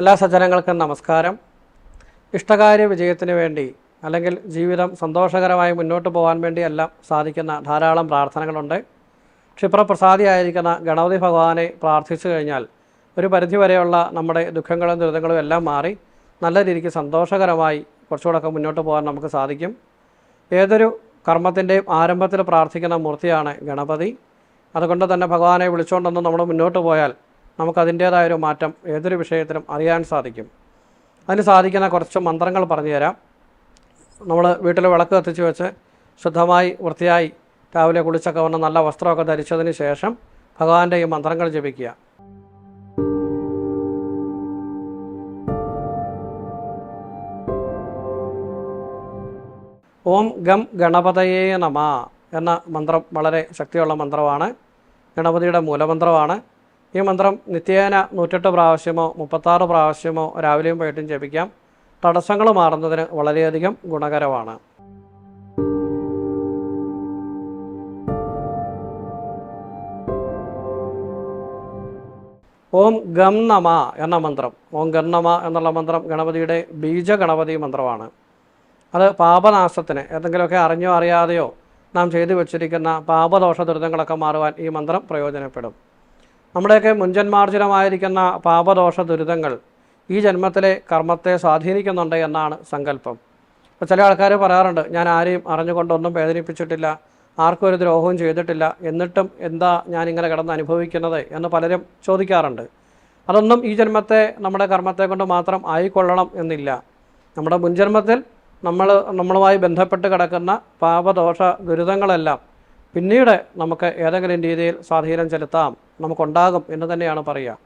എല്ലാ സജ്ജനങ്ങൾക്കും നമസ്കാരം. ഇഷ്ടകാര്യ വിജയത്തിന് വേണ്ടി അല്ലെങ്കിൽ ജീവിതം സന്തോഷകരമായി മുന്നോട്ട് പോകാൻ വേണ്ടിയെല്ലാം സാധിക്കുന്ന ധാരാളം പ്രാർത്ഥനകളുണ്ട്. ക്ഷിപ്രപ്രസാദിയായിരിക്കുന്ന ഗണപതി ഭഗവാനെ പ്രാർത്ഥിച്ചു കഴിഞ്ഞാൽ ഒരു പരിധിവരെയുള്ള നമ്മുടെ ദുഃഖങ്ങളും ദുരിതങ്ങളും എല്ലാം മാറി നല്ല രീതിക്ക് സന്തോഷകരമായി കുറച്ചുകൂടെയൊക്കെ മുന്നോട്ട് പോകാൻ നമുക്ക് സാധിക്കും. ഏതൊരു കർമ്മത്തിന്റെയും ആരംഭത്തിൽ പ്രാർത്ഥിക്കുന്ന മൂർത്തിയാണ് ഗണപതി. അതുകൊണ്ട് തന്നെ ഭഗവാനെ വിളിച്ചുകൊണ്ടൊന്ന് നമ്മൾ മുന്നോട്ട് പോയാൽ നമുക്കതിന്റേതായൊരു മാറ്റം ഏതൊരു വിഷയത്തിലും അറിയാൻ സാധിക്കും. അതിന് സാധിക്കുന്ന കുറച്ച് മന്ത്രങ്ങൾ പറഞ്ഞു തരാം. നമ്മൾ വീട്ടിൽ വിളക്ക് കത്തിച്ച് വെച്ച് ശുദ്ധമായി വൃത്തിയായി രാവിലെ കുളിച്ചൊക്കെ വന്ന് നല്ല വസ്ത്രമൊക്കെ ധരിച്ചതിന് ശേഷം ഭഗവാന്റെ ഈ മന്ത്രങ്ങൾ ജപിക്കുക. ഓം ഗം ഗണപതയേ നമ എന്ന മന്ത്രം വളരെ ശക്തിയുള്ള മന്ത്രമാണ്. ഗണപതിയുടെ മൂലമന്ത്രമാണ്. ഈ മന്ത്രം നിത്യേന നൂറ്റെട്ട് പ്രാവശ്യമോ മുപ്പത്താറ് പ്രാവശ്യമോ രാവിലെയും വൈകിട്ടും ജപിക്കാം. തടസ്സങ്ങൾ മാറുന്നതിന് വളരെയധികം ഗുണകരമാണ്. ഓം ഗം നമ എന്ന മന്ത്രം ഓം ഗം നമ എന്നുള്ള മന്ത്രം ഗണപതിയുടെ ബീജ ഗണപതി മന്ത്രമാണ്. അത് പാപനാശത്തിന് എന്തെങ്കിലുമൊക്കെ അറിഞ്ഞോ അറിയാതെയോ നാം ചെയ്തു വച്ചിരിക്കുന്ന പാപദോഷ ദുരിതങ്ങളൊക്കെ മാറുവാൻ ഈ മന്ത്രം പ്രയോജനപ്പെടും. നമ്മുടെയൊക്കെ മുൻജന്മാർജിതമായിരിക്കുന്ന പാപദോഷ ദുരിതങ്ങൾ ഈ ജന്മത്തിലെ കർമ്മത്തെ സ്വാധീനിക്കുന്നുണ്ട് എന്നാണ് സങ്കല്പം. ഇപ്പോൾ ചില ആൾക്കാർ പറയാറുണ്ട് ഞാൻ ആരെയും അറിഞ്ഞുകൊണ്ടൊന്നും വേദനിപ്പിച്ചിട്ടില്ല ആർക്കും ഒരു ദ്രോഹവും ചെയ്തിട്ടില്ല എന്നിട്ടും എന്താ ഞാനിങ്ങനെ കിടന്ന് അനുഭവിക്കുന്നത്? എന്ന് പലരും ചോദിക്കാറുണ്ട്. അതൊന്നും ഈ ജന്മത്തെ നമ്മുടെ കർമ്മത്തെ കൊണ്ട് മാത്രം ആയിക്കൊള്ളണം എന്നില്ല. നമ്മുടെ മുൻജന്മത്തിൽ നമ്മൾ നമ്മളുമായി ബന്ധപ്പെട്ട് കിടക്കുന്ന പാപദോഷ ദുരിതങ്ങളെല്ലാം പിന്നീട് നമുക്ക് ഏതെങ്കിലും രീതിയിൽ സ്വാധീനം ചെലുത്താം. നമുക്കുണ്ടാകും എന്ന് തന്നെയാണ് പറയുക.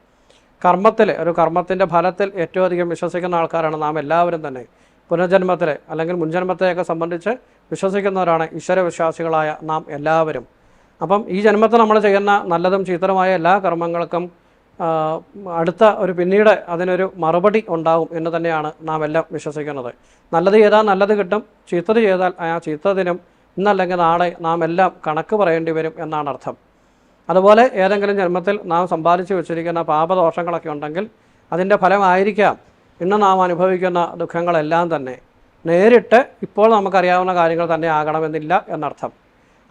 കർമ്മത്തിൽ ഒരു കർമ്മത്തിന്റെ ഫലത്തിൽ ഏറ്റവും അധികം വിശ്വസിക്കുന്ന ആൾക്കാരാണ് നാം എല്ലാവരും തന്നെ. പുനർജന്മത്തിൽ അല്ലെങ്കിൽ മുൻജന്മത്തെയൊക്കെ സംബന്ധിച്ച് വിശ്വസിക്കുന്നവരാണ് ഈശ്വരവിശ്വാസികളായ നാം എല്ലാവരും. അപ്പം ഈ ജന്മത്തിൽ നമ്മൾ ചെയ്യുന്ന നല്ലതും ചീത്തരമായ എല്ലാ കർമ്മങ്ങൾക്കും അടുത്ത ഒരു പിന്നീട് അതിനൊരു മറുപടി ഉണ്ടാകും എന്ന് തന്നെയാണ് നാം എല്ലാം വിശ്വസിക്കുന്നത്. നല്ലത് ചെയ്താൽ നല്ലത് കിട്ടും ചീത്തത് ചെയ്താൽ ആ ചീത്തതിനും ഇന്നല്ലെങ്കിൽ നാളെ നാം എല്ലാം കണക്ക് പറയേണ്ടി വരും എന്നാണ് അർത്ഥം. അതുപോലെ ഏതെങ്കിലും ജന്മത്തിൽ നാം സമ്പാദിച്ചു വെച്ചിരിക്കുന്ന പാപദോഷങ്ങളൊക്കെ ഉണ്ടെങ്കിൽ അതിന്റെ ഫലമായിരിക്കാം ഇന്ന് നാം അനുഭവിക്കുന്ന ദുഃഖങ്ങളെല്ലാം തന്നെ. നേരിട്ട് ഇപ്പോൾ നമുക്കറിയാവുന്ന കാര്യങ്ങൾ തന്നെ ആകണമെന്നില്ല എന്നർത്ഥം.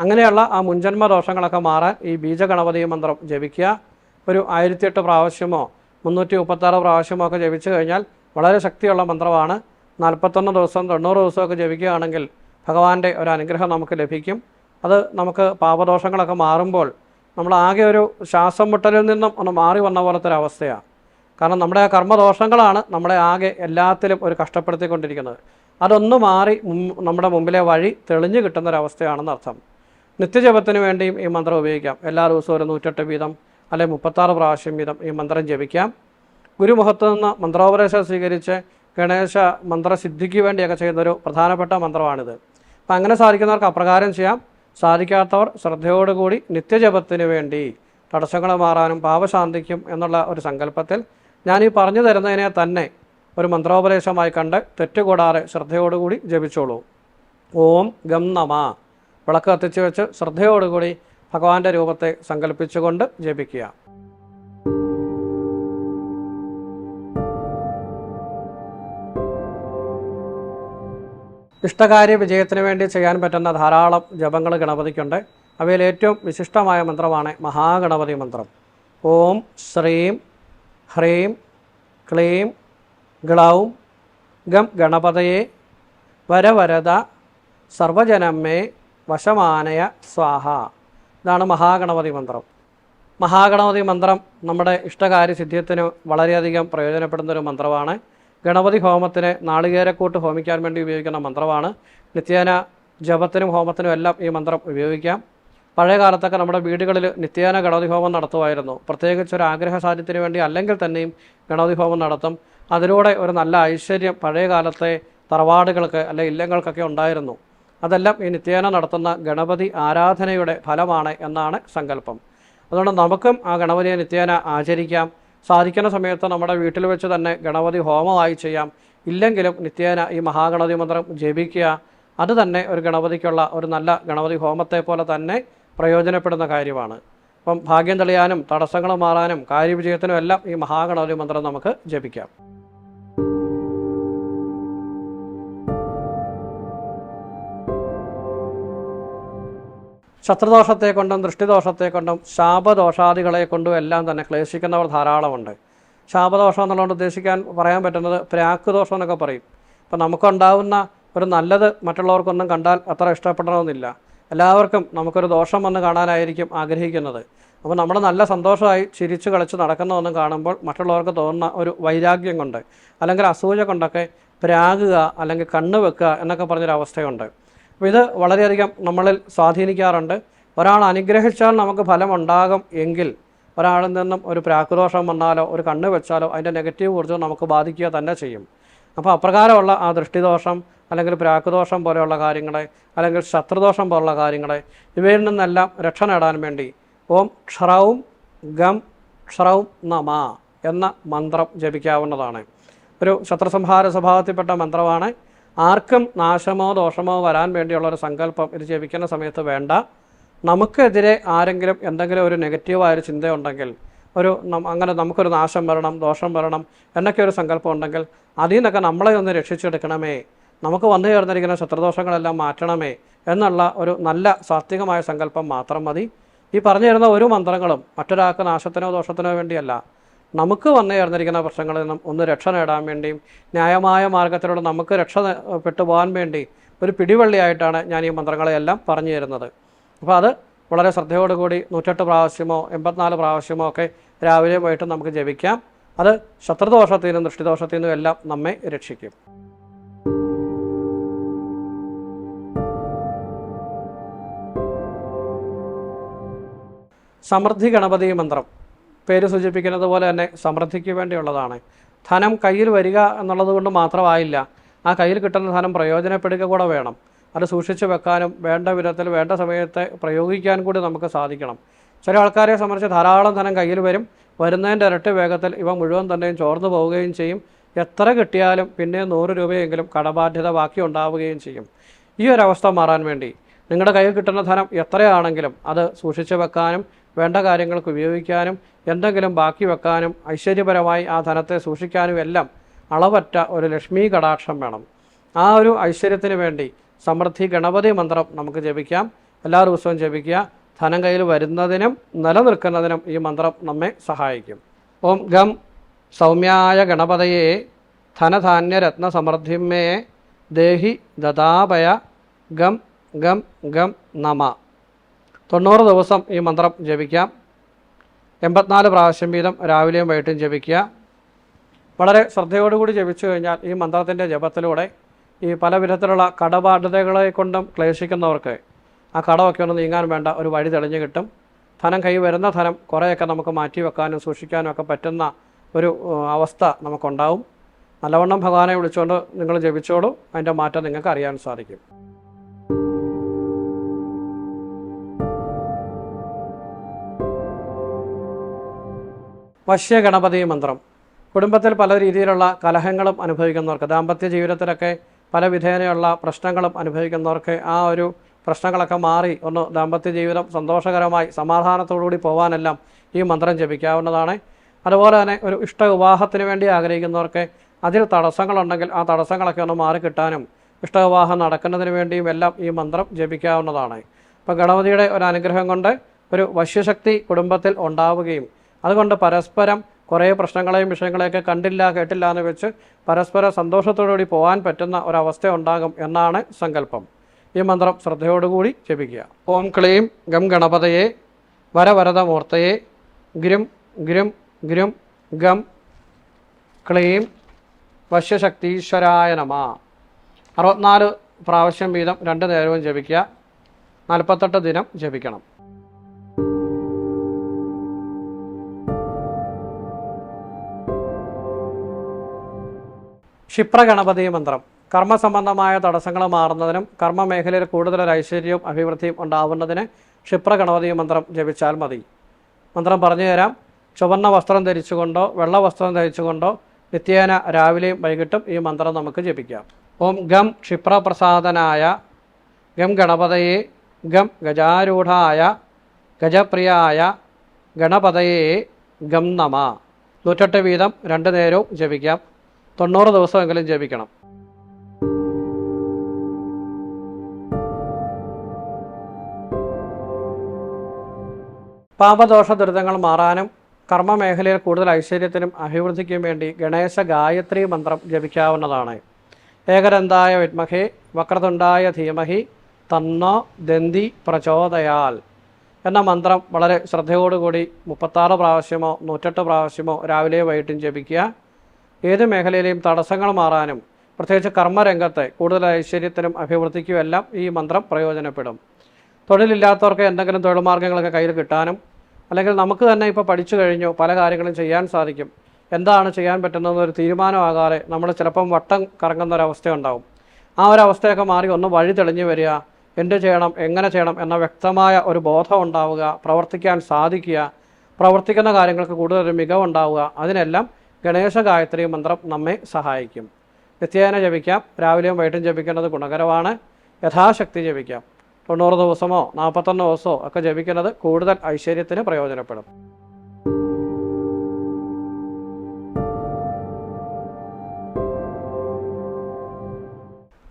അങ്ങനെയുള്ള ആ മുൻജന്മ ദോഷങ്ങളൊക്കെ മാറാൻ ഈ ബീജഗണപതി മന്ത്രം ജപിക്കുക. ഒരു ആയിരത്തിയെട്ട് പ്രാവശ്യമോ മുന്നൂറ്റി മുപ്പത്താറ് പ്രാവശ്യമോ ഒക്കെ ജപിച്ചു കഴിഞ്ഞാൽ വളരെ ശക്തിയുള്ള മന്ത്രമാണ്. നാൽപ്പത്തൊന്ന് ദിവസം തൊണ്ണൂറ് ദിവസമൊക്കെ ജപിക്കുകയാണെങ്കിൽ ഭഗവാന്റെ ഒരു അനുഗ്രഹം നമുക്ക് ലഭിക്കും. അത് നമുക്ക് പാപദോഷങ്ങളൊക്കെ മാറുമ്പോൾ നമ്മൾ ആകെ ഒരു ശ്വാസം മുട്ടലിൽ നിന്നും ഒന്ന് മാറി വന്ന പോലത്തെ ഒരു അവസ്ഥയാണ്. കാരണം നമ്മുടെ ആ കർമ്മദോഷങ്ങളാണ് നമ്മളെ ആകെ എല്ലാത്തിലും ഒരു കഷ്ടപ്പെടുത്തിക്കൊണ്ടിരിക്കുന്നത്. അതൊന്ന് മാറി നമ്മുടെ മുമ്പിലെ വഴി തെളിഞ്ഞു കിട്ടുന്ന ഒരു അവസ്ഥയാണെന്ന് അർത്ഥം. നിത്യജപത്തിന് വേണ്ടിയും ഈ മന്ത്രം ഉപയോഗിക്കാം. എല്ലാ ദിവസവും ഒരു നൂറ്റെട്ട് വീതം അല്ലെങ്കിൽ മുപ്പത്താറ് പ്രാവശ്യം വീതം ഈ മന്ത്രം ജപിക്കാം. ഗുരുമുഖത്ത് നിന്ന് മന്ത്രോപദേശം സ്വീകരിച്ച് ഗണേശ മന്ത്രസിദ്ധിക്ക് വേണ്ടിയൊക്കെ ചെയ്യുന്നൊരു പ്രധാനപ്പെട്ട മന്ത്രമാണിത്. അപ്പം അങ്ങനെ സാധിക്കുന്നവർക്ക് അപ്രകാരം ചെയ്യാം. സാധിക്കാത്തവർ ശ്രദ്ധയോടുകൂടി നിത്യജപത്തിന് വേണ്ടി തടസ്സങ്ങൾ മാറാനും പാപശാന്തിക്കും എന്നുള്ള ഒരു സങ്കല്പത്തിൽ ഞാൻ ഈ പറഞ്ഞു തരുന്നതിനെ തന്നെ ഒരു മന്ത്രോപദേശമായി കണ്ട് തെറ്റുകൂടാതെ ശ്രദ്ധയോടുകൂടി ജപിച്ചോളൂ. ഓം ഗം നമ. വിളക്ക് കത്തിച്ച് വെച്ച് ശ്രദ്ധയോടുകൂടി ഭഗവാന്റെ രൂപത്തെ സങ്കല്പിച്ചുകൊണ്ട് ജപിക്കുക. ഇഷ്ടകാര്യ വിജയത്തിന് വേണ്ടി ചെയ്യാൻ പറ്റുന്ന ധാരാളം ജപങ്ങൾ ഗണപതിക്കുണ്ട്. അവയിൽ ഏറ്റവും വിശിഷ്ടമായ മന്ത്രമാണ് മഹാഗണപതി മന്ത്രം. ഓം ശ്രീം ഹ്രീം ക്ലീം ഗ്ലൗം ഗം ഗണപതയെ വരവരത സർവജനമ്മേ വശമാനയ സ്വാഹ. ഇതാണ് മഹാഗണപതി മന്ത്രം. മഹാഗണപതി മന്ത്രം നമ്മുടെ ഇഷ്ടകാര്യ സിദ്ധ്യത്തിന് വളരെയധികം പ്രയോജനപ്പെടുന്ന ഒരു മന്ത്രമാണ്. ഗണപതി ഹോമത്തിന് നാളികേരക്കൂട്ട് ഹോമിക്കാൻ വേണ്ടി ഉപയോഗിക്കുന്ന മന്ത്രമാണ്. നിത്യേന ജപത്തിനും ഹോമത്തിനും എല്ലാം ഈ മന്ത്രം ഉപയോഗിക്കാം. പഴയ കാലത്തൊക്കെ നമ്മുടെ വീടുകളിൽ നിത്യേന ഗണപതി ഹോമം നടത്തുമായിരുന്നു. പ്രത്യേകിച്ച് ഒരു ആഗ്രഹ സാധ്യത്തിന് വേണ്ടി അല്ലെങ്കിൽ തന്നെയും ഗണപതി ഹോമം നടത്തും. അതിലൂടെ ഒരു നല്ല ഐശ്വര്യം പഴയ കാലത്തെ തറവാടുകൾക്ക് അല്ലെ ഇല്ലങ്ങൾക്കൊക്കെ ഉണ്ടായിരുന്നു. അതെല്ലാം ഈ നിത്യേന നടത്തുന്ന ഗണപതി ആരാധനയുടെ ഫലമാണ് എന്നാണ് സങ്കല്പം. അതുകൊണ്ട് നമുക്കും ആ ഗണപതിയെ നിത്യേന ആചരിക്കാം. സാധിക്കുന്ന സമയത്ത് നമ്മുടെ വീട്ടിൽ വെച്ച് തന്നെ ഗണപതി ഹോമമായി ചെയ്യാം. ഇല്ലെങ്കിലും നിത്യേന ഈ മഹാഗണപതി മന്ത്രം ജപിക്കുക അത് തന്നെ ഒരു ഗണപതിക്കുള്ള ഒരു നല്ല ഗണപതി ഹോമത്തെ പോലെ തന്നെ പ്രയോജനപ്പെടുന്ന കാര്യമാണ്. അപ്പം ഭാഗ്യം തെളിയാനും തടസ്സങ്ങൾ മാറാനും കാര്യവിജയത്തിനും എല്ലാം ഈ മഹാഗണപതി മന്ത്രം നമുക്ക് ജപിക്കാം. ശത്രുദോഷത്തെ കൊണ്ടും ദൃഷ്ടിദോഷത്തെ കൊണ്ടും ശാപദോഷാദികളെ കൊണ്ടും എല്ലാം തന്നെ ക്ലേശിക്കുന്നവർ ധാരാളമുണ്ട്. ശാപദോഷം എന്നുള്ളതുകൊണ്ട് ഉദ്ദേശിക്കാൻ പറയാൻ പറ്റുന്നത് പ്രാക്ക് ദോഷം എന്നൊക്കെ പറയും. ഇപ്പം നമുക്കുണ്ടാവുന്ന ഒരു നല്ലത് മറ്റുള്ളവർക്കൊന്നും കണ്ടാൽ അത്ര ഇഷ്ടപ്പെടണമെന്നില്ല. എല്ലാവർക്കും നമുക്കൊരു ദോഷം വന്ന് കാണാനായിരിക്കും ആഗ്രഹിക്കുന്നത്. അപ്പോൾ നമ്മൾ നല്ല സന്തോഷമായി ചിരിച്ചു കളിച്ച് നടക്കുന്നതൊന്നും കാണുമ്പോൾ മറ്റുള്ളവർക്ക് തോന്നുന്ന ഒരു വൈരാഗ്യം കൊണ്ട് അല്ലെങ്കിൽ അസൂയ കൊണ്ടൊക്കെ പ്രാകുക അല്ലെങ്കിൽ കണ്ണ് വെക്കുക എന്നൊക്കെ പറഞ്ഞൊരു അവസ്ഥയുണ്ട് ഇത് വളരെയധികം നമ്മളിൽ സ്വാധീനിക്കാറുണ്ട്. ഒരാൾ അനുഗ്രഹിച്ചാൽ നമുക്ക് ഫലമുണ്ടാകും എങ്കിൽ ഒരാളിൽ നിന്നും ഒരു പ്രാക്കുദോഷം വന്നാലോ ഒരു കണ്ണ് വെച്ചാലോ അതിന്റെ നെഗറ്റീവ് ഊർജം നമുക്ക് ബാധിക്കുക തന്നെ ചെയ്യും. അപ്പോൾ അപ്രകാരമുള്ള ആ ദൃഷ്ടിദോഷം അല്ലെങ്കിൽ പ്രാക്കുദോഷം പോലെയുള്ള കാര്യങ്ങളെ അല്ലെങ്കിൽ ശത്രുദോഷം പോലുള്ള കാര്യങ്ങളെ ഇവയിൽ നിന്നെല്ലാം രക്ഷ നേടാൻ വേണ്ടി ഓം ക്ഷറവും ഗം ക്ഷറവും നമ എന്ന മന്ത്രം ജപിക്കാവുന്നതാണ്. ഒരു ശത്രുസംഹാര സ്വഭാവത്തിൽപ്പെട്ട മന്ത്രമാണ് ആർക്കും നാശമോ ദോഷമോ വരാൻ വേണ്ടിയുള്ള ഒരു സങ്കല്പം ഇത് ജപിക്കുന്ന സമയത്ത് വേണ്ട. നമുക്കെതിരെ ആരെങ്കിലും എന്തെങ്കിലും ഒരു നെഗറ്റീവായൊരു ചിന്തയുണ്ടെങ്കിൽ ഒരു അങ്ങനെ നമുക്കൊരു നാശം വരണം ദോഷം വരണം എന്നൊക്കെ ഒരു സങ്കല്പം ഉണ്ടെങ്കിൽ അതിൽ നിന്നൊക്കെ നമ്മളെ ഒന്ന് രക്ഷിച്ചെടുക്കണമേ. നമുക്ക് വന്നു ചേർന്നിരിക്കുന്ന ശത്രുദോഷങ്ങളെല്ലാം മാറ്റണമേ എന്നുള്ള ഒരു നല്ല സാത്വികമായ സങ്കല്പം മാത്രം മതി. ഈ പറഞ്ഞു തരുന്ന ഒരു മന്ത്രങ്ങളും മറ്റൊരാൾക്ക് നാശത്തിനോ ദോഷത്തിനോ വേണ്ടിയല്ല. നമുക്ക് വന്നു ചേർന്നിരിക്കുന്ന പ്രശ്നങ്ങളിൽ നിന്നും ഒന്ന് രക്ഷ നേടാൻ വേണ്ടിയും ന്യായമായ മാർഗത്തിലൂടെ നമുക്ക് രക്ഷ പെട്ടുപോകാൻ വേണ്ടി ഒരു പിടിവള്ളിയായിട്ടാണ് ഞാൻ ഈ മന്ത്രങ്ങളെയെല്ലാം പറഞ്ഞു തരുന്നത്. അപ്പോൾ അത് വളരെ ശ്രദ്ധയോടുകൂടി നൂറ്റെട്ട് പ്രാവശ്യമോ എൺപത്തിനാല് പ്രാവശ്യമോ ഒക്കെ രാവിലെ പോയിട്ട് നമുക്ക് ജപിക്കാം. അത് ശത്രുദോഷത്തിൽ നിന്നും ദൃഷ്ടിദോഷത്തിൽ നിന്നും എല്ലാം നമ്മെ രക്ഷിക്കും. സമൃദ്ധി ഗണപതി മന്ത്രം. പേര് സൂചിപ്പിക്കുന്നത് പോലെ തന്നെ സമൃദ്ധിക്ക് വേണ്ടിയുള്ളതാണ്. ധനം കയ്യിൽ വരിക എന്നുള്ളത് കൊണ്ട് മാത്രമായില്ല ആ കയ്യിൽ കിട്ടുന്ന ധനം പ്രയോജനപ്പെടുക കൂടെ വേണം. അത് സൂക്ഷിച്ചു വെക്കാനും വേണ്ട വിധത്തിൽ വേണ്ട സമയത്ത് പ്രയോഗിക്കാൻ കൂടി നമുക്ക് സാധിക്കണം. ചില ആൾക്കാരെ സംബന്ധിച്ച് ധാരാളം ധനം കയ്യിൽ വരും. വരുന്നതിന്റെ ഇരട്ടി വേഗത്തിൽ ഇവ മുഴുവൻ തന്നെയും ചോർന്നു പോവുകയും ചെയ്യും. എത്ര കിട്ടിയാലും പിന്നെ നൂറ് രൂപയെങ്കിലും കടബാധ്യത ബാക്കി ഉണ്ടാവുകയും ചെയ്യും. ഈ ഒരവസ്ഥ മാറാൻ വേണ്ടി നിങ്ങളുടെ കയ്യിൽ കിട്ടുന്ന ധനം എത്രയാണെങ്കിലും അത് സൂക്ഷിച്ചു വെക്കാനും വേണ്ട കാര്യങ്ങൾക്ക് ഉപയോഗിക്കാനും എന്തെങ്കിലും ബാക്കി വെക്കാനും ഐശ്വര്യപരമായി ആ ധനത്തെ സൂക്ഷിക്കാനും എല്ലാം അളവറ്റ ഒരു ലക്ഷ്മി കടാക്ഷം വേണം. ആ ഒരു ഐശ്വര്യത്തിന് വേണ്ടി സമൃദ്ധി ഗണപതി മന്ത്രം നമുക്ക് ജപിക്കാം. എല്ലാ ദിവസവും ജപിക്കുക. ധനം കയ്യിൽ വരുന്നതിനും നിലനിൽക്കുന്നതിനും ഈ മന്ത്രം നമ്മെ സഹായിക്കും. ഓം ഗം സൗമ്യായ ഗണപതയെ ധനധാന്യരത്ന സമൃദ്ധിമേ ദേഹി ദദാപയ ഗം ഗം ഗം നമ. തൊണ്ണൂറ് ദിവസം ഈ മന്ത്രം ജപിക്കാം. എൺപത്തിനാല് പ്രാവശ്യം വീതം രാവിലെയും വൈകിട്ടും ജപിക്കുക. വളരെ ശ്രദ്ധയോടുകൂടി ജപിച്ചു കഴിഞ്ഞാൽ ഈ മന്ത്രത്തിന്റെ ജപത്തിലൂടെ ഈ പല വിധത്തിലുള്ള കടബാധ്യതകളെ കൊണ്ടും ക്ലേശിക്കുന്നവർക്ക് ആ കടമൊക്കെ ഒന്ന് നീങ്ങാൻ വേണ്ട ഒരു വഴി തെളിഞ്ഞു കിട്ടും. ധനം കൈ വരുന്ന ധനം കുറേയൊക്കെ നമുക്ക് മാറ്റി വെക്കാനും സൂക്ഷിക്കാനും ഒക്കെ പറ്റുന്ന ഒരു അവസ്ഥ നമുക്കുണ്ടാവും. നല്ലവണ്ണം ഭഗവാനെ വിളിച്ചുകൊണ്ട് നിങ്ങൾ ജപിച്ചോളൂ. അതിന്റെ മാറ്റം നിങ്ങൾക്ക് അറിയാൻ സാധിക്കും. വശ്യഗണപതി മന്ത്രം. കുടുംബത്തിൽ പല രീതിയിലുള്ള കലഹങ്ങളും അനുഭവിക്കുന്നവർക്ക് ദാമ്പത്യ ജീവിതത്തിലൊക്കെ പല വിധേനയുള്ള പ്രശ്നങ്ങളും അനുഭവിക്കുന്നവർക്ക് ആ ഒരു പ്രശ്നങ്ങളൊക്കെ മാറി ഒന്ന് ദാമ്പത്യ ജീവിതം സന്തോഷകരമായി സമാധാനത്തോടുകൂടി പോകാനെല്ലാം ഈ മന്ത്രം ജപിക്കാവുന്നതാണ്. അതുപോലെ തന്നെ ഒരു ഇഷ്ട വിവാഹത്തിന് വേണ്ടി ആഗ്രഹിക്കുന്നവർക്ക് അതിൽ തടസ്സങ്ങളുണ്ടെങ്കിൽ ആ തടസ്സങ്ങളൊക്കെ ഒന്ന് മാറി മാറിക്കിട്ടാനും ഇഷ്ടവിവാഹം നടക്കുന്നതിന് വേണ്ടിയും എല്ലാം ഈ മന്ത്രം ജപിക്കാവുന്നതാണ്. അപ്പോൾ ഗണപതിയുടെ ഒരു അനുഗ്രഹം കൊണ്ട് ഒരു വശ്യശക്തി കുടുംബത്തിൽ ഉണ്ടാവുകയും അതുകൊണ്ട് പരസ്പരം കുറേ പ്രശ്നങ്ങളെയും വിഷയങ്ങളെയൊക്കെ കണ്ടില്ല കേട്ടില്ല എന്ന് വെച്ച് പരസ്പര സന്തോഷത്തോടുകൂടി പോകാൻ പറ്റുന്ന ഒരവസ്ഥ ഉണ്ടാകും എന്നാണ് സങ്കല്പം. ഈ മന്ത്രം ശ്രദ്ധയോടുകൂടി ജപിക്കുക. ഓം ക്ലീം ഗം ഗണപതയെ വരവരതമൂർത്തയെ ഗിരും ഗിരും ഗിരും ഗം ക്ലീം വശ്യശക്തീശ്വരായ നമ. അറുപത്തിനാല് പ്രാവശ്യം വീതം രണ്ട് നേരവും ജപിക്കുക. നാൽപ്പത്തെട്ട് ദിനം ജപിക്കണം. ക്ഷിപ്രഗണപതി മന്ത്രം. കർമ്മസംബന്ധമായ തടസ്സങ്ങൾ മാറുന്നതിനും കർമ്മ മേഖലയിൽ കൂടുതൽ ഐശ്വര്യവും അഭിവൃദ്ധിയും ഉണ്ടാവുന്നതിന് ക്ഷിപ്രഗണപതി മന്ത്രം ജപിച്ചാൽ മതി. മന്ത്രം പറഞ്ഞു തരാം. ചുവന്ന വസ്ത്രം ധരിച്ചുകൊണ്ടോ വെള്ള വസ്ത്രം ധരിച്ചുകൊണ്ടോ നിത്യേന രാവിലെയും വൈകിട്ടും ഈ മന്ത്രം നമുക്ക് ജപിക്കാം. ഓം ഗം ക്ഷിപ്രപ്രസാദനായ ഗം ഗണപതയെ ഗം ഗജാരൂഢായ ഗജപ്രിയായ ഗണപതയെ ഗം നമ. നൂറ്റെട്ട് വീതം രണ്ട് നേരവും ജപിക്കാം. തൊണ്ണൂറ് ദിവസമെങ്കിലും ജപിക്കണം. പാപദോഷ ദുരിതങ്ങൾ മാറാനും കർമ്മ മേഖലയിൽ കൂടുതൽ ഐശ്വര്യത്തിനും അഭിവൃദ്ധിക്കും വേണ്ടി ഗണേശ ഗായത്രി മന്ത്രം ജപിക്കാവുന്നതാണ്. ഏകരന്തായ വിത്മഹി വക്രതുണ്ടായ ധീമഹി തന്നോ ദന്തി പ്രചോദയാൽ എന്ന മന്ത്രം വളരെ ശ്രദ്ധയോടുകൂടി മുപ്പത്താറ് പ്രാവശ്യമോ നൂറ്റെട്ട് പ്രാവശ്യമോ രാവിലെയോ വൈകിട്ടും ജപിക്കുക. ഏത് മേഖലയിലെയും തടസ്സങ്ങൾ മാറാനും പ്രത്യേകിച്ച് കർമ്മരംഗത്തെ കൂടുതൽ ഐശ്വര്യത്തിനും അഭിവൃദ്ധിക്കും എല്ലാം ഈ മന്ത്രം പ്രയോജനപ്പെടും. തൊഴിലില്ലാത്തവർക്ക് എന്തെങ്കിലും തൊഴിൽ മാർഗങ്ങളൊക്കെ കയ്യിൽ കിട്ടാനും അല്ലെങ്കിൽ നമുക്ക് തന്നെ ഇപ്പോൾ പഠിച്ചു കഴിഞ്ഞു പല കാര്യങ്ങളും ചെയ്യാൻ സാധിക്കും. എന്താണ് ചെയ്യാൻ പറ്റുന്നതെന്നൊരു തീരുമാനമാകാതെ നമ്മൾ ചിലപ്പം വട്ടം കറങ്ങുന്ന ഒരവസ്ഥ ഉണ്ടാവും ആ ഒരു അവസ്ഥയൊക്കെ മാറി ഒന്ന് വഴി തെളിഞ്ഞു വരിക എന്ത് ചെയ്യണം എങ്ങനെ ചെയ്യണം എന്ന വ്യക്തമായ ഒരു ബോധം ഉണ്ടാവുക പ്രവർത്തിക്കാൻ സാധിക്കുക പ്രവർത്തിക്കുന്ന കാര്യങ്ങൾക്ക് കൂടുതൽ മികവുണ്ടാവുക അതിനെല്ലാം ഗണേശ ഗായത്രി മന്ത്രം നമ്മെ സഹായിക്കും. നിത്യേന ജപിക്കാം. രാവിലെയും വൈകിട്ടും ജപിക്കുന്നത് ഗുണകരമാണ്. യഥാശക്തി ജപിക്കാം. തൊണ്ണൂറ് ദിവസമോ നാൽപ്പത്തൊന്ന് ദിവസമോ ഒക്കെ ജപിക്കുന്നത് കൂടുതൽ ഐശ്വര്യത്തിന് പ്രയോജനപ്പെടും.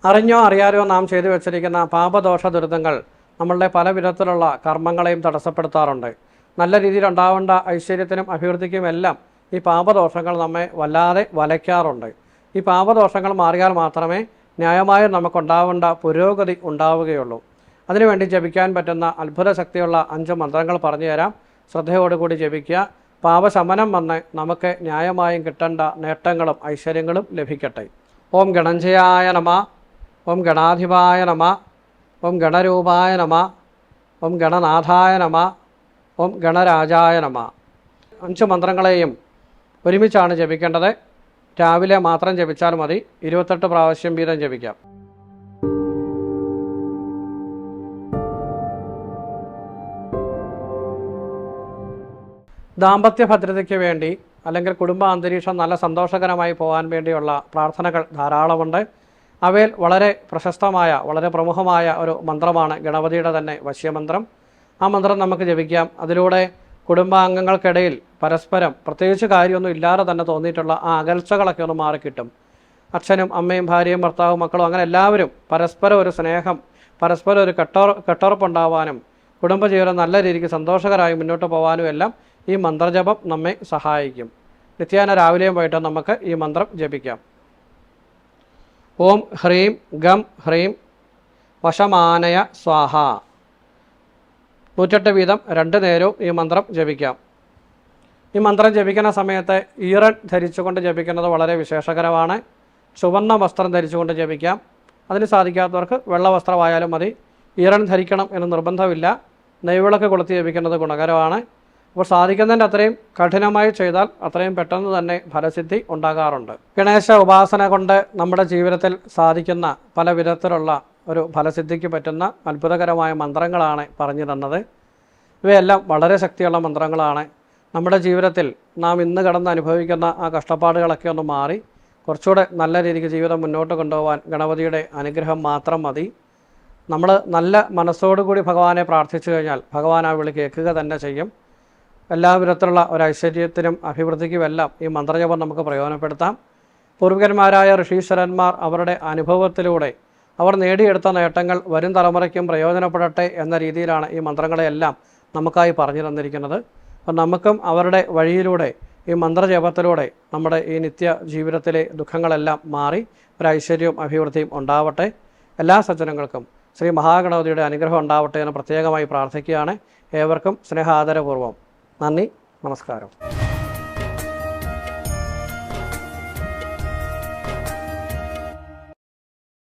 അറിഞ്ഞോ അറിയാതെയോ നാം ചെയ്തു വെച്ചിരിക്കുന്ന പാപദോഷ ദുരിതങ്ങൾ നമ്മളുടെ പല വിധത്തിലുള്ള കർമ്മങ്ങളെയും തടസ്സപ്പെടുത്താറുണ്ട്. നല്ല രീതിയിൽ ഉണ്ടാവേണ്ട ഐശ്വര്യത്തിനും അഭിവൃദ്ധിക്കും എല്ലാം ഈ പാപദോഷങ്ങൾ നമ്മെ വല്ലാതെ വലയ്ക്കാറുണ്ട്. ഈ പാപദോഷങ്ങൾ മാറിയാൽ മാത്രമേ ന്യായമായ നമുക്കുണ്ടാവേണ്ട പുരോഗതി ഉണ്ടാവുകയുള്ളൂ. അതിനുവേണ്ടി ജപിക്കാൻ പറ്റുന്ന അത്ഭുത ശക്തിയുള്ള അഞ്ച് മന്ത്രങ്ങൾ പറഞ്ഞു തരാം ശ്രദ്ധയോടുകൂടി ജപിക്കുക. പാപശമനം വന്ന് നമുക്ക് ന്യായമായും കിട്ടേണ്ട നേട്ടങ്ങളും ഐശ്വര്യങ്ങളും ലഭിക്കട്ടെ. ഓം ഗണഞ്ജയായ നമ. ഓം ഗണാധിപായ നമ. ഓം ഗണരൂപായ നമ. ഓം ഗണനാഥായ നമ. ഓം ഗണരാജായ നമ. അഞ്ച് മന്ത്രങ്ങളെയും ഒരുമിച്ചാണ് ജപിക്കേണ്ടത്. രാവിലെ മാത്രം ജപിച്ചാൽ മതി. ഇരുപത്തെട്ട് പ്രാവശ്യം വീതം ജപിക്കാം. ദാമ്പത്യ ഭദ്രതയ്ക്ക് വേണ്ടി അല്ലെങ്കിൽ കുടുംബ അന്തരീക്ഷം നല്ല സന്തോഷകരമായി പോകാൻ വേണ്ടിയുള്ള പ്രാർത്ഥനകൾ ധാരാളമുണ്ട്. അവയിൽ വളരെ പ്രശസ്തമായ വളരെ പ്രമുഖമായ ഒരു മന്ത്രമാണ് ഗണപതിയുടെ തന്നെ വശ്യമന്ത്രം. ആ മന്ത്രം നമുക്ക് ജപിക്കാം. അതിലൂടെ കുടുംബാംഗങ്ങൾക്കിടയിൽ പരസ്പരം പ്രത്യേകിച്ച് കാര്യമൊന്നും ഇല്ലാതെ തന്നെ തോന്നിയിട്ടുള്ള ആ അകൽച്ചകളൊക്കെ ഒന്ന് മാറിക്കിട്ടും അച്ഛനും അമ്മയും ഭാര്യയും ഭർത്താവും മക്കളും അങ്ങനെ എല്ലാവരും പരസ്പരം ഒരു സ്നേഹം പരസ്പരം ഒരു കെട്ടോ കെട്ടുറപ്പുണ്ടാവാനും കുടുംബജീവിതം നല്ല രീതിക്ക് സന്തോഷകരമായി മുന്നോട്ട് പോകാനും എല്ലാം ഈ മന്ത്രജപം നമ്മെ സഹായിക്കും. നിത്യാന രാവിലെയും വൈകിട്ടും നമുക്ക് ഈ മന്ത്രം ജപിക്കാം. ഓം ഹ്രീം ഗം ഹ്രീം വശമാനയ സ്വാഹ. നൂറ്റെട്ട് വീതം രണ്ട് നേരവും ഈ മന്ത്രം ജപിക്കാം. ഈ മന്ത്രം ജപിക്കുന്ന സമയത്ത് ഈറൻ ധരിച്ചുകൊണ്ട് ജപിക്കുന്നത് വളരെ വിശേഷകരമാണ്. ചുവന്ന വസ്ത്രം ധരിച്ചുകൊണ്ട് ജപിക്കാം. അതിന് സാധിക്കാത്തവർക്ക് വെള്ള വസ്ത്രമായാലും മതി. ഈറൻ ധരിക്കണം എന്ന് നിർബന്ധമില്ല. നെയ്വിളക്ക് കൊളുത്തി ജപിക്കുന്നത് ഗുണകരമാണ്. അപ്പോൾ സാധിക്കുന്നതിന്റെ അത്രയും കഠിനമായി ചെയ്താൽ അത്രയും പെട്ടെന്ന് തന്നെ ഫലസിദ്ധി ഉണ്ടാകാറുണ്ട്. ഗണേശ ഉപാസന കൊണ്ട് നമ്മുടെ ജീവിതത്തിൽ സാധിക്കുന്ന പല വിധത്തിലുള്ള ഒരു ഫലസിദ്ധിക്ക് പറ്റുന്ന അത്ഭുതകരമായ മന്ത്രങ്ങളാണ് പറഞ്ഞു തന്നത്. ഇവയെല്ലാം വളരെ ശക്തിയുള്ള മന്ത്രങ്ങളാണ്. നമ്മുടെ ജീവിതത്തിൽ നാം ഇന്ന് കടന്ന് അനുഭവിക്കുന്ന ആ കഷ്ടപ്പാടുകളൊക്കെ ഒന്ന് മാറി കുറച്ചുകൂടെ നല്ല രീതിക്ക് ജീവിതം മുന്നോട്ട് കൊണ്ടുപോകാൻ ഗണപതിയുടെ അനുഗ്രഹം മാത്രം മതി. നമ്മൾ നല്ല മനസ്സോടുകൂടി ഭഗവാനെ പ്രാർത്ഥിച്ചു കഴിഞ്ഞാൽ ഭഗവാൻ ആ വിളി കേൾക്കുക തന്നെ ചെയ്യും. എല്ലാ വിധത്തിലുള്ള ഒരു ഐശ്വര്യത്തിനും അഭിവൃദ്ധിക്കുമെല്ലാം ഈ മന്ത്രജപം നമുക്ക് പ്രയോജനപ്പെടുത്താം. പൂർവികന്മാരായ ഋഷീശ്വരന്മാർ അവരുടെ അനുഭവത്തിലൂടെ അവർ നേടിയെടുത്ത നേട്ടങ്ങൾ വരും തലമുറയ്ക്കും പ്രയോജനപ്പെടട്ടെ എന്ന രീതിയിലാണ് ഈ മന്ത്രങ്ങളെയെല്ലാം നമുക്കായി പറഞ്ഞു തന്നിരിക്കുന്നത്. അപ്പം നമുക്കും അവരുടെ വഴിയിലൂടെ ഈ മന്ത്രജപത്തിലൂടെ നമ്മുടെ ഈ നിത്യ ജീവിതത്തിലെ ദുഃഖങ്ങളെല്ലാം മാറി ഒരു ഐശ്വര്യവും അഭിവൃദ്ധിയും ഉണ്ടാവട്ടെ. എല്ലാ സജ്ജനങ്ങൾക്കും ശ്രീ മഹാഗണപതിയുടെ അനുഗ്രഹം ഉണ്ടാവട്ടെ എന്ന് പ്രത്യേകമായി പ്രാർത്ഥിക്കുകയാണ്. ഏവർക്കും സ്നേഹാദരപൂർവം നന്ദി നമസ്കാരം.